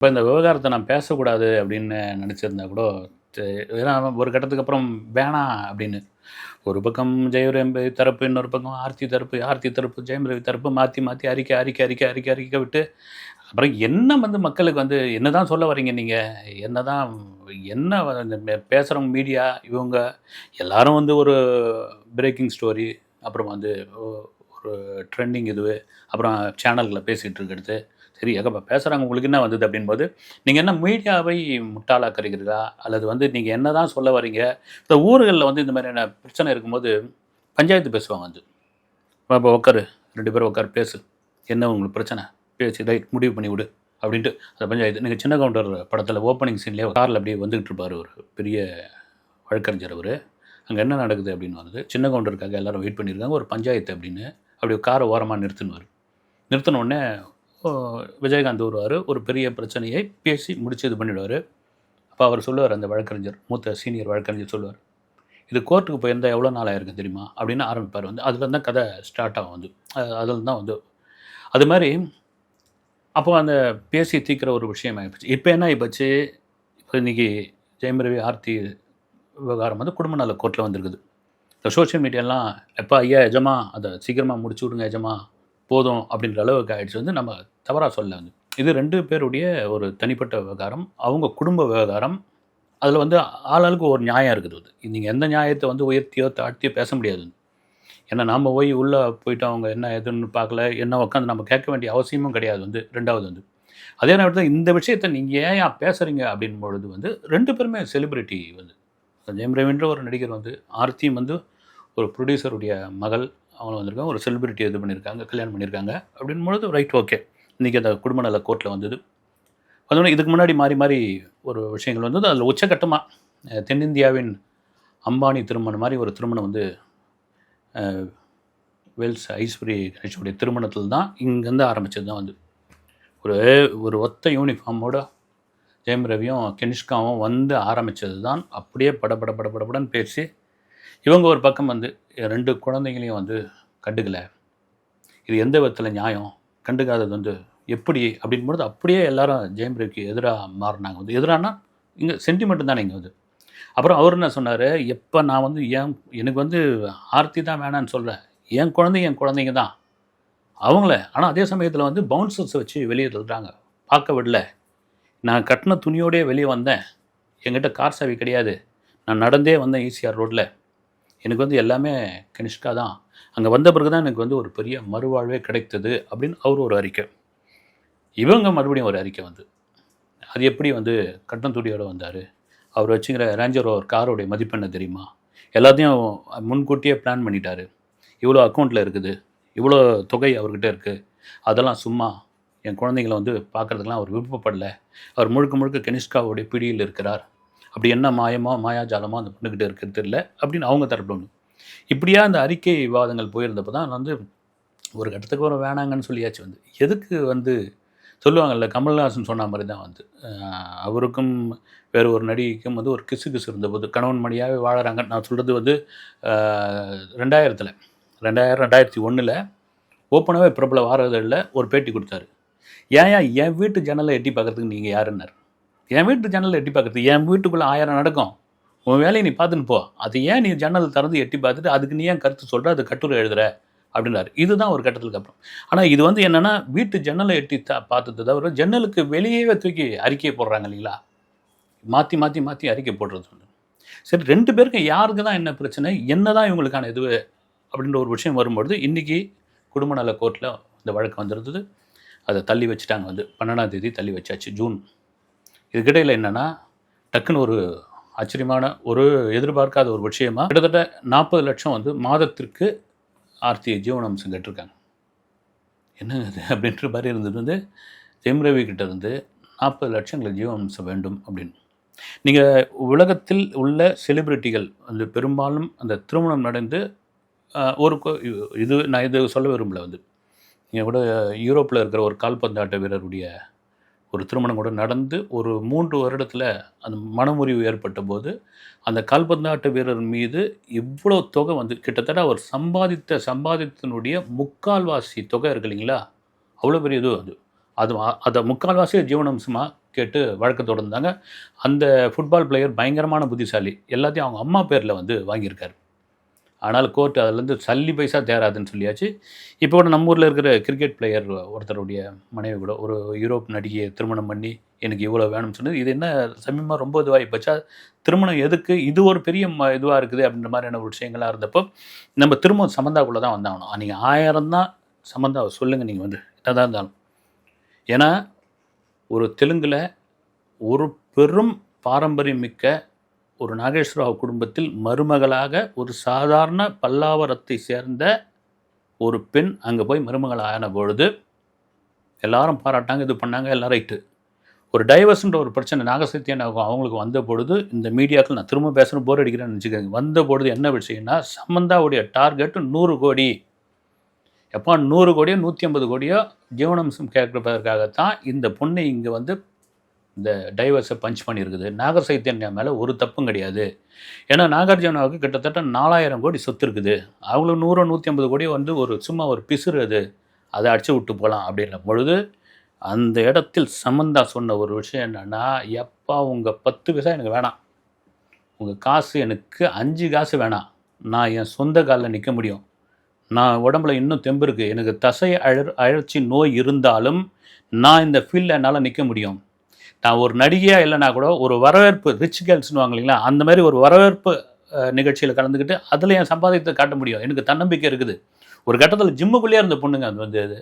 இப்போ இந்த விவகாரத்தை நான் பேசக்கூடாது அப்படின்னு நினச்சிருந்தா கூட ஏன்னா ஒரு கட்டத்துக்கு அப்புறம் வேணாம் அப்படின்னு. ஒரு பக்கம் ஜெயரம் தரப்பு இன்னொரு பக்கம் ஆர்த்தி தரப்பு ஆர்த்தி தரப்பு ஜெயம் ரவி தரப்பு மாற்றி மாற்றி அறிக்கை அறிக்கை அறிக்கை அறிக்கை அறிக்கை விட்டு அப்புறம் என்ன வந்து மக்களுக்கு வந்து என்ன தான் சொல்ல வரீங்க நீங்கள் என்ன தான் என்ன பேசுகிறவங்க மீடியா இவங்க எல்லாரும் வந்து ஒரு பிரேக்கிங் ஸ்டோரி அப்புறம் வந்து ஒரு ட்ரெண்டிங் இது அப்புறம் சேனல்களை பேசிகிட்டு இருக்கிறது. சரி ஏகப்பா பேசுகிறாங்க உங்களுக்கு என்ன வந்தது அப்படின்போது நீங்கள் என்ன மீடியாவை முட்டாளாக்குறீங்களா அல்லது வந்து நீங்கள் என்ன தான் சொல்ல வரீங்க இந்த ஊர்களில் வந்து இந்த மாதிரியான பிரச்சனை இருக்கும்போது பஞ்சாயத்து பேசுவாங்க வந்து. இப்போ உட்காரு ரெண்டு பேரும் உட்காரு பேசு. என்ன உங்களுக்கு பிரச்சனை? பேசி ரைட் முடிவு பண்ணி விடு அப்படின்ட்டு அந்த பஞ்சாயத்து. நீங்கள் சின்ன கவுண்டர் படத்தில் ஓப்பனிங் சீன்லேயே காரில் அப்படியே வந்துகிட்டு இருப்பார் ஒரு பெரிய வழக்கறிஞர் அவர். அங்கே என்ன நடக்குது அப்படின்னு வருது சின்ன கவுண்டருக்காக எல்லோரும் வெயிட் பண்ணியிருக்காங்க ஒரு பஞ்சாயத்து அப்படின்னு அப்படி காரை ஓரமாக நிறுத்தினுவார். நிறுத்தின உடனே விஜயகாந்த் வருவார். ஒரு பெரிய பிரச்சனையை பேசி முடிச்சு இது பண்ணிவிடுவார் அப்போ அவர் சொல்லுவார் அந்த வழக்கறிஞர் மூத்த சீனியர் வழக்கறிஞர் சொல்லுவார் இது கோர்ட்டுக்கு போயிருந்தால் எவ்வளோ நாள் ஆயிருக்கு தெரியுமா? அப்படின்னு ஆரம்பிப்பார். வந்து அதில் தான் கதை ஸ்டார்ட் ஆகும். வந்து அதில் தான் வந்து அது மாதிரி அப்போ அந்த பேசி தீக்கிற ஒரு விஷயம் ஆகிப்போச்சு இப்போ என்ன ஆகிப்போச்சு இப்போ இன்றைக்கி ஜெயம் ரவி ஆர்த்தி விவகாரம் வந்து குடும்ப நல கோர்ட்டில் வந்திருக்குது. இந்த சோஷியல் மீடியாலாம் எப்போ ஐயா எஜமா அதை சீக்கிரமாக முடிச்சு விடுங்க எஜமா. போதும் அப்படின்ற அளவுக்கு ஆயிடுச்சு வந்து நம்ம தவறாக சொல்ல வந்து இது ரெண்டு பேருடைய ஒரு தனிப்பட்ட விவகாரம். அவங்க குடும்ப விவகாரம். அதில் வந்து ஆளாளுக்கு ஒரு நியாயம் இருக்குது அது நீங்கள் எந்த நியாயத்தை வந்து உயர்த்தியோ தாழ்த்தியோ பேச முடியாது ஏன்னா நாம் போய் உள்ளே போயிட்டு அவங்க என்ன எதுன்னு பார்க்கல என்ன உட்காந்து நம்ம கேட்க வேண்டிய அவசியமும் கிடையாது வந்து ரெண்டாவது வந்து. அதே நேரத்தில் இந்த விஷயத்தை நீங்கள் ஏன் ஏன் பேசுகிறீங்க அப்படின் பொழுது வந்து ரெண்டு பேருமே செலிப்ரிட்டி வந்து. ஜெயம் ரவின்ற ஒரு நடிகர் வந்து ஆர்த்தியும் வந்து ஒரு ப்ரொடியூசருடைய மகள் அவங்களும் வந்திருக்காங்க ஒரு செலிபிரிட்டி இது பண்ணியிருக்காங்க கல்யாணம் பண்ணியிருக்காங்க அப்படின் பொழுது ரைட் ஓகே இன்றைக்கி அந்த குடும்ப நல கோர்ட்டில் வந்தது. அதோட இதுக்கு முன்னாடி மாறி மாறி ஒரு விஷயங்கள் வந்தது. அதில் உச்சகட்டமாக தென்னிந்தியாவின் அம்பானி திருமணம் மாதிரி ஒரு திருமணம் வந்து வெல்ஸ் ஐஸ்வரி கணேஷுடைய திருமணத்தில் தான் இங்கேருந்து ஆரம்பித்தது தான் வந்து. ஒரு ஒரு ஒத்த யூனிஃபார்மோட ஜெயம் ரவியும் கெனிஷ்காவும் வந்து ஆரம்பித்தது தான். அப்படியே பட பட பட பேசி இவங்க ஒரு பக்கம் வந்து ரெண்டு குழந்தைங்களையும் வந்து கண்டுக்கல. இது எந்த விதத்தில் நியாயம்? கண்டுக்காதது வந்து எப்படி? அப்படின்பொழுது அப்படியே எல்லாரும் ஜெயம் ரவிக்கு எதிராக மாறினாங்க. வந்து எதிரானா? இங்கே சென்டிமெண்ட் தானே இங்கே வந்து. அப்புறம் அவர் என்ன சொன்னார்? எப்போ நான் வந்து ஏன் எனக்கு வந்து ஆர்த்தி தான் வேணான்னு சொல்கிறேன் என் குழந்தை என் குழந்தைங்க தான். அவங்கள. ஆனால் அதே சமயத்தில் வந்து பவுன்சர்ஸ் வச்சு வெளியே தள்ளுறாங்க பார்க்க விடல. நான் கட்டின துணியோடயே வெளியே வந்தேன். என்கிட்ட கார் சாவி கிடையாது. நான் நடந்தே வந்தேன் ஈசிஆர் ரோட்டில் எனக்கு வந்து எல்லாமே கனிஷ்கா தான். அங்கே வந்த பிறகு தான் எனக்கு வந்து ஒரு பெரிய மறுவாழ்வே கிடைத்தது அப்படின்னு அவர் ஒரு அறிக்கை. இவங்க மறுபடியும் ஒரு அறிக்கை வந்து. அது எப்படி வந்து கட்டணம் துடியோடு வந்தார்? அவர் வச்சுக்கிற ரேஞ்சர் ஒரு காரோடைய மதிப்பெண்ண தெரியுமா? எல்லாத்தையும் முன்கூட்டியே பிளான் பண்ணிட்டாரு. இவ்வளோ அக்கௌண்ட்டில் இருக்குது. இவ்வளோ தொகை அவர்கிட்ட இருக்குது அதெல்லாம் சும்மா என் குழந்தைங்கள வந்து பார்க்குறதுக்கெலாம் அவர் விருப்பப்படல. அவர் முழுக்க முழுக்க கனிஷ்காவுடைய பிடியில் இருக்கிறார். அப்படி என்ன மாயமோ மாயாஜாலமோ அந்த பொண்ணுக்கிட்ட இருக்கிறது தெரியல அப்படின்னு அவங்க தரப்பில் ஒன்று இப்படியா அந்த அறிக்கை விவாதங்கள் போயிருந்தப்போ தான் வந்து ஒரு கட்டத்துக்கு ஒரு வேணாங்கன்னு சொல்லியாச்சு வந்து. எதுக்கு வந்து சொல்லுவாங்கல்ல கமல்ஹாசன் சொன்ன மாதிரி தான் வந்து. அவருக்கும் வேறு ஒரு நடிகைக்கும் வந்து ஒரு கிசு கிசு இருந்தபோது கணவன் மணியாகவே வாழறாங்க. நான் சொல்கிறது வந்து ரெண்டாயிரத்தில். ரெண்டாயிரம் ரெண்டாயிரத்தி ஒன்றில் ஓப்பனாகவே பிரபல வாரதழில் ஒரு பேட்டி கொடுத்தாரு. ஏன் ஏன் என் வீட்டு ஜன்னலை எட்டி பார்க்கறதுக்கு நீங்கள் யாருன்னார்? என் வீட்டு ஜன்னலை எட்டி பார்க்குறது. என் வீட்டுக்குள்ளே ஆயிரம் நடக்கும். உன் வேலையை நீ பார்த்துன்னு போ. அது ஏன் நீ ஜன்னல் திறந்து எட்டி பார்த்துட்டு அதுக்கு நீ ஏன் கருத்து சொல்கிற அது கட்டுரை எழுதுற அப்படின்னாரு. இதுதான் ஒரு கட்டத்துக்கு அப்புறம். ஆனால் இது வந்து என்னென்னா வீட்டு ஜன்னலை எட்டி தா பார்த்தது தவிர ஜன்னலுக்கு வெளியே தூக்கி அறிக்கையை போடுறாங்க இல்லைங்களா? மாற்றி மாற்றி மாற்றி அறிக்கை போடுறது வந்து. சரி ரெண்டு பேருக்கும் யாருக்கு தான் என்ன பிரச்சனை? என்ன தான் இவங்களுக்கான இது அப்படின்ற ஒரு விஷயம் வரும்பொழுது இன்றைக்கி குடும்ப நல கோர்ட்டில் இந்த வழக்கு வந்திருந்தது. அதை தள்ளி வச்சுட்டாங்க வந்து. பன்னெண்டாம் தேதி தள்ளி வச்சாச்சு ஜூன் இதுக்கிடையில் என்னென்னா டக்குன்னு ஒரு ஆச்சரியமான ஒரு எதிர்பார்க்காத ஒரு விஷயமா கிட்டத்தட்ட நாற்பது லட்சம் வந்து மாதத்திற்கு ஆர்த்தியை ஜீவனாம்சம் கேட்டிருக்காங்க. என்ன இது? அப்படின்ற மாதிரி இருந்தது வந்து ஜெயம் ரவி இருந்து நாற்பது லட்சங்கள் ஜீவனாம்சம் வேண்டும் அப்படின்னு. நீங்கள் உலகத்தில் உள்ள செலிபிரிட்டிகள் வந்து பெரும்பாலும் அந்த திருமணம் நடந்து ஒரு இது நான் இது சொல்ல விரும்பல வந்து. நீங்கள் கூட யூரோப்பில் இருக்கிற ஒரு கால்பந்தாட்ட வீரருடைய ஒரு திருமணம் கூட நடந்து ஒரு மூன்று வருடத்தில் அந்த மனமுறிவு ஏற்பட்ட போது அந்த கால்பந்தாட்ட வீரர் மீது இவ்வளோ தொகை வந்து கிட்டத்தட்ட அவர் சம்பாதித்த சம்பாதித்தனுடைய முக்கால்வாசி தொகை இருக்கு இல்லைங்களா? அவ்வளோ பெரிய இது அது. அது அதை முக்கால்வாசியை ஜீவனம்சமாக கேட்டு வழக்கு தொடர்ந்தாங்க. அந்த ஃபுட்பால் பிளேயர் பயங்கரமான புத்திசாலி. எல்லாத்தையும் அவங்க அம்மா பேரில் வந்து வாங்கியிருக்காரு. ஆனால் கோர்ட் அதுலேருந்து சல்லி பைசா தேராதுன்னு சொல்லியாச்சு. இப்போ கூட நம்ம ஊரில் இருக்கிற கிரிக்கெட் பிளேயர் ஒருத்தருடைய மனைவி கூட ஒரு யூரோப் நடிகையை திருமணம் பண்ணி எனக்கு இவ்வளோ வேணும்னு சொன்னது. இது என்ன சமீபமாக ரொம்ப இதுவாகி போச்சா? திருமணம் எதுக்கு? இது ஒரு பெரிய ம இதுவாக இருக்குது அப்படின்ற மாதிரியான ஒரு விஷயங்களாக இருந்தப்போ நம்ம திரும்ப சம்மந்தாக்குள்ளே தான் வந்தாகணும். நீங்கள் ஆயிரம் தான் சம்மந்தாவை சொல்லுங்கள் நீங்கள் வந்து. என்னதான் இருந்தாலும். ஏன்னா ஒரு தெலுங்கில் ஒரு பெரும் பாரம்பரியம் மிக்க ஒரு நாகேஸ்வரராவ் குடும்பத்தில் மருமகளாக ஒரு சாதாரண பல்லாவரத்தை சேர்ந்த ஒரு பெண் அங்கே போய் மருமகள் ஆன பொழுது எல்லாரும் பாராட்டாங்க இது பண்ணாங்க எல்லாம் ரைட்டு. ஒரு டைவர்ஸ்ன்ற ஒரு பிரச்சனை நாகசத்தியன் அவங்களுக்கு வந்த பொழுது இந்த மீடியாக்கள் நான் திரும்ப பேசுகிறேன் போர் அடிக்கிறேன்னு நினச்சிக்கோங்க வந்த பொழுது என்ன விஷயம்னா சம்மந்தாவுடைய டார்கெட் நூறு கோடி. எப்போ நூறு கோடியோ நூற்றி ஐம்பது கோடியோ ஜீவனம்சம் கேட்கறதுக்காகத்தான் இந்த பொண்ணை இங்கே வந்து இந்த டைவர்ஸை பஞ்ச் பண்ணியிருக்குது நாகர் சைத்தன்யா மேலே ஒரு தப்பும் கிடையாது. ஏன்னா நாகார்ஜுனாவுக்கு கிட்டத்தட்ட நாலாயிரம் கோடி சொத்து இருக்குது. அவங்களுக்கு நூறு நூற்றி ஐம்பது கோடி வந்து ஒரு சும்மா ஒரு பிசுறு அது. அதை அடிச்சு விட்டு போகலாம் அப்படின்ற பொழுது அந்த இடத்தில் சமந்தா சொன்ன ஒரு விஷயம் என்னென்னா எப்பா உங்கள் பத்து பைசா எனக்கு வேணாம். உங்கள் காசு எனக்கு அஞ்சு காசு வேணாம். நான் என் சொந்த காலில் நிற்க முடியும். நான் உடம்புல இன்னும் தெம்பு இருக்குது எனக்கு தசை அழ அழற்சி நோய் இருந்தாலும் நான் இந்த ஃபீல்டில் என்னால் நிற்க முடியும். நான் ஒரு நடிகையாக இல்லைனா கூட ஒரு வரவேற்பு ரிச் கேர்ள்ஸ்னு இல்லைங்களா? அந்த மாதிரி ஒரு வரவேற்பு நிகழ்ச்சியில் கலந்துக்கிட்டு அதில் என் சம்பாதித்தை காட்ட முடியும். எனக்கு தன்னம்பிக்கை இருக்குது. ஒரு கட்டத்தில் ஜிம்முக்குள்ளேயே இருந்த பொண்ணுங்க அது வந்து அது.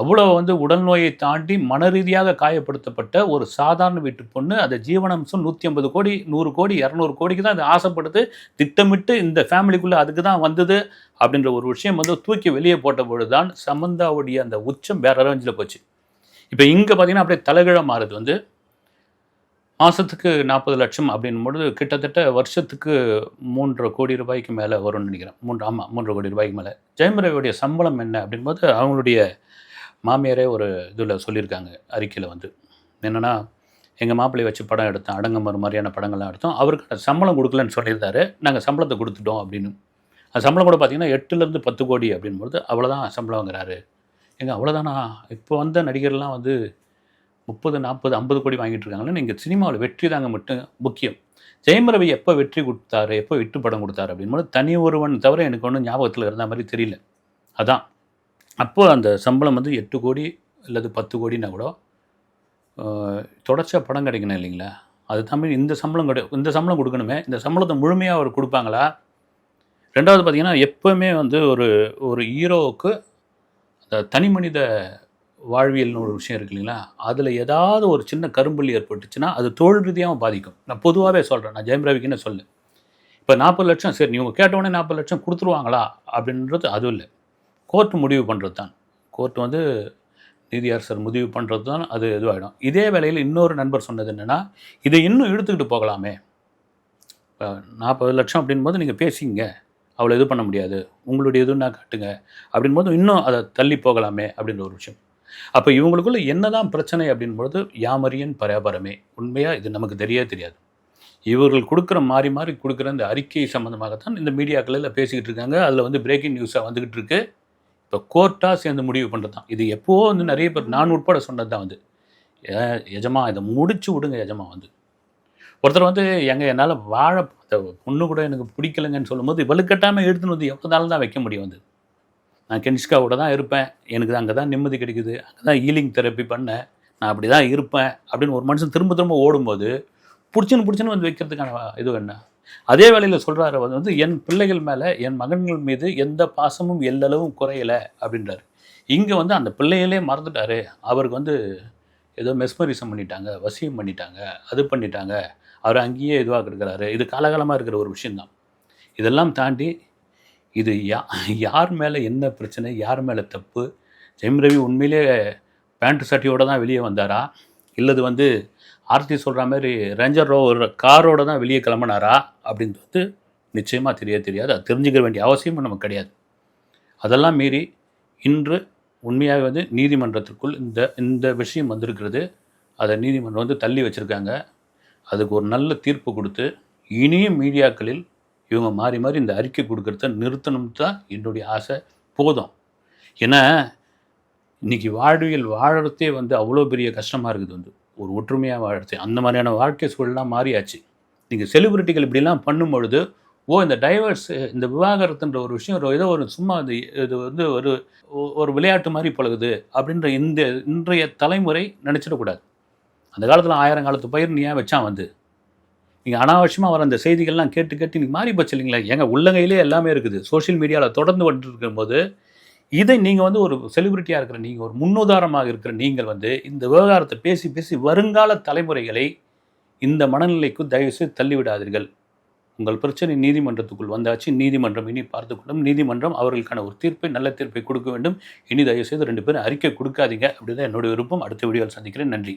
அவ்வளோ வந்து உடல் நோயை தாண்டி மன ரீதியாக காயப்படுத்தப்பட்ட ஒரு சாதாரண வீட்டு பொண்ணு. அதை ஜீவனம்சம் நூற்றி ஐம்பது கோடி நூறு கோடி இரநூறு கோடிக்கு தான் அது ஆசைப்படுது திட்டமிட்டு இந்த ஃபேமிலிக்குள்ளே அதுக்கு தான் வந்தது அப்படின்ற ஒரு விஷயம் வந்து தூக்கி வெளியே போட்ட பொழுது தான் சமந்தாவுடைய அந்த உச்சம் வேற ரேஞ்சில் போச்சு. இப்போ இங்கே பார்த்தீங்கன்னா அப்படியே தலைகிழ மாறுது. வந்து மாதத்துக்கு நாற்பது லட்சம் அப்படின்னும் பொழுது கிட்டத்தட்ட வருஷத்துக்கு மூன்றரை கோடி ரூபாய்க்கு மேலே வரும்னு நினைக்கிறேன். மூன்று ஆமாம் மூன்றரை கோடி ரூபாய்க்கு மேலே. ஜெயமரவியுடைய சம்பளம் என்ன அப்படின்போது அவங்களுடைய மாமியாரே ஒரு இதில் சொல்லியிருக்காங்க அறிக்கையில் வந்து. என்னென்னா எங்கள் மாப்பிள்ளையை வச்சு படம் எடுத்தோம் அடங்கமர் மாதிரியான படங்கள்லாம் எடுத்தோம். அவருக்கு சம்பளம் கொடுக்கலன்னு சொல்லியிருந்தாரு. நாங்கள் சம்பளத்தை கொடுத்துட்டோம் அப்படின்னு. அந்த சம்பளம் கூட பார்த்தீங்கன்னா எட்டுலேருந்து பத்து கோடி அப்படின்போது அவ்வளோதான் சம்பளம் வாங்குறாரு எங்க அவ்வளோதானா இப்போ வந்த நடிகர்லாம் வந்து முப்பது நாற்பது ஐம்பது கோடி வாங்கிட்டு இருக்காங்கன்னா நீங்கள் சினிமாவில் வெற்றி தாங்க மட்டும் முக்கியம். ஜெயம் ரவி எப்போ வெற்றி கொடுத்தாரு? எப்போ விட்டு படம் கொடுத்தாரு அப்படின்னு தனி ஒருவன் தவிர எனக்கு ஒன்றும் ஞாபகத்தில் இருந்த மாதிரி தெரியல. அதான். அப்போது அந்த சம்பளம் வந்து எட்டு கோடி அல்லது பத்து கோடினா கூட தொடர்ச்சியாக படம் கிடைக்கணும் இல்லைங்களா? அது தமிழ் இந்த சம்பளம் கிடை இந்த சம்பளம் கொடுக்கணுமே இந்த சம்பளத்தை முழுமையாக அவர் கொடுப்பாங்களா? ரெண்டாவது பார்த்திங்கன்னா எப்போவுமே வந்து ஒரு ஒரு ஹீரோவுக்கு அந்த தனி மனித வாழ்வியல்னு ஒரு விஷயம் இருக்கு இல்லைங்களா? அதில் ஏதாவது ஒரு சின்ன கரும்புள்ளி ஏற்பட்டுச்சுன்னா அது தொழில் ரீதியாகவும் பாதிக்கும். நான் பொதுவாகவே சொல்கிறேன் நான் ஜெயம் ரவிக்குன்னு சொல்லு? இப்போ நாற்பது லட்சம் சரி நீங்கள் கேட்டவுடனே நாற்பது லட்சம் கொடுத்துருவாங்களா? அப்படின்றது அதுவும் இல்லை. கோர்ட் முடிவு பண்ணுறது தான் கோர்ட் வந்து நீதியரசர் முடிவு பண்ணுறது தான் அது இதுவாகிடும் இதே வேளையில் இன்னொரு நண்பர் சொன்னது என்னென்னா இதை இன்னும் இழுத்துக்கிட்டு போகலாமே. நாற்பது லட்சம் அப்படின்போது நீங்கள் பேசிங்க அவ்வளோ இது பண்ண முடியாது உங்களுடைய இதுன்னா காட்டுங்க. அப்படின்போது இன்னும் அதை தள்ளி போகலாமே அப்படின்ற ஒரு விஷயம். அப்போ இவங்களுக்குள்ள என்னதான் பிரச்சனை அப்படின்பொழுது யாமரியன் பராபரமே. உண்மையாக இது நமக்கு தெரியவே தெரியாது. இவர்கள் கொடுக்குற மாறி மாறி கொடுக்குற இந்த அறிக்கை சம்மந்தமாகத்தான் இந்த மீடியாக்களில் பேசிக்கிட்டு இருக்காங்க. அதில் வந்து பிரேக்கிங் நியூஸாக வந்துக்கிட்டு இருக்கு. இப்போ கோர்ட்டாக சேர்ந்து முடிவு பண்ணுறது தான் இது எப்போவோ வந்து நிறைய பேர் நான் உட்பட சொன்னது தான் வந்து எஜமா இதை முடிச்சு விடுங்க எஜமா வந்து. ஒருத்தர் வந்து எங்கள் என்னால் வாழ பொண்ணு கூட எனக்கு பிடிக்கலைங்கன்னு சொல்லும்போது வலுக்கட்டாமல் எடுத்துன்னு வந்து எவ்வளோ நாள் தான் வைக்க முடியும் வந்து நான் கெனிஷ்காவோட தான் இருப்பேன். எனக்கு அங்கே தான் நிம்மதி கிடைக்குது. அங்கே தான் ஹீலிங் தெரப்பி பண்ணேன். நான் அப்படி தான் இருப்பேன். அப்படின்னு ஒரு மனுஷன் திரும்ப திரும்ப ஓடும்போது பிடிச்சின்னு பிடிச்சின்னு வந்து வைக்கிறதுக்கான இது என்ன? அதே வேளையில் சொல்கிறாரு வந்து என் பிள்ளைகள் மேலே என் மகன்கள் மீது எந்த பாசமும் எல்லளவும் குறையலை. அப்படின்றாரு. இங்கே வந்து அந்த பிள்ளைகளே மறந்துட்டாரு. அவருக்கு வந்து ஏதோ மெஸ்மரிசம் பண்ணிட்டாங்க வசியம் பண்ணிட்டாங்க அது பண்ணிட்டாங்க. அவர் அங்கேயே இதுவாக இருக்கிறாரு இது காலகாலமாக இருக்கிற ஒரு விஷயந்தான் இதெல்லாம் தாண்டி இது யா யார் மேலே என்ன பிரச்சனை யார் மேலே தப்பு? ஜெயம் ரவி உண்மையிலே பேண்ட் சட்டியோடு தான் வெளியே வந்தாரா? இல்லது வந்து ஆர்த்தி சொல்கிற மாதிரி ரேஞ்சர் ரோவர் காரோட தான் வெளியே கிளம்பினாரா? அப்படின்றது நிச்சயமாக தெரிய தெரியாது. அது தெரிஞ்சுக்க வேண்டிய அவசியமும் நமக்கு கிடையாது. அதெல்லாம் மீறி இன்று உண்மையாக வந்து நீதிமன்றத்திற்குள் இந்த இந்த விஷயம் வந்திருக்கிறது. அதை நீதிமன்றம் வந்து தள்ளி வச்சுருக்காங்க. அதுக்கு ஒரு நல்ல தீர்ப்பு கொடுத்து இனியும் மீடியாக்களில் இவங்க மாறி மாறி இந்த அறிக்கை கொடுக்குறத நிறுத்தணும் தான் என்னுடைய ஆசை. போதும். ஏன்னா இன்றைக்கி வாழ்வியல் வாழறதே வந்து அவ்வளோ பெரிய கஷ்டமாக இருக்குது வந்து. ஒரு ஒற்றுமையாக வாழறது. அந்த மாதிரியான வாழ்க்கை சூழலாம் மாறியாச்சு. நீங்கள் செலிபிரிட்டிகள் இப்படிலாம் பண்ணும் பொழுது ஓ இந்த டைவர்ஸ் இந்த விவாகரத்துன்ற ஒரு விஷயம் ஒரு ஏதோ ஒரு சும்மா இது இது வந்து ஒரு ஒரு விளையாட்டு மாதிரி பழகுது அப்படின்ற இந்த இன்றைய தலைமுறை நினச்சிடக்கூடாது. அந்த காலத்தில் ஆயிரம் காலத்து பயிர் நீ ஏன் வச்சான் வந்து. நீங்கள் அனாவசியமாக வர அந்த செய்திகள்லாம் கேட்டு கேட்டு நீங்கள் மாறி போச்சு இல்லைங்களா? எங்கள் உள்ளங்கையிலே எல்லாமே இருக்குது. சோஷியல் மீடியாவில் தொடர்ந்து வந்துட்டு இருக்கும்போது இதை நீங்கள் வந்து ஒரு செலிபிரிட்டியாக இருக்கிற நீங்கள் ஒரு முன்னுதாரணமாக இருக்கிற நீங்கள் வந்து இந்த விவகாரத்தை பேசி பேசி வருங்கால தலைமுறைகளை இந்த மனநிலைக்கு தயவுசெய்து தள்ளிவிடாதீர்கள். உங்கள் பிரச்சனை நீதிமன்றத்துக்குள் வந்தாச்சு நீதிமன்றம் இனி பார்த்துக்கொள்ளும். நீதிமன்றம் அவர்களுக்கான ஒரு தீர்ப்பை நல்ல தீர்ப்பை கொடுக்க வேண்டும். இனி தயவுசெய்து ரெண்டு பேரும் அறிக்கை கொடுக்காதீங்க. அப்படிதான் என்னுடைய விருப்பம். அடுத்த வீடியோவில் சந்திக்கிறேன். நன்றி.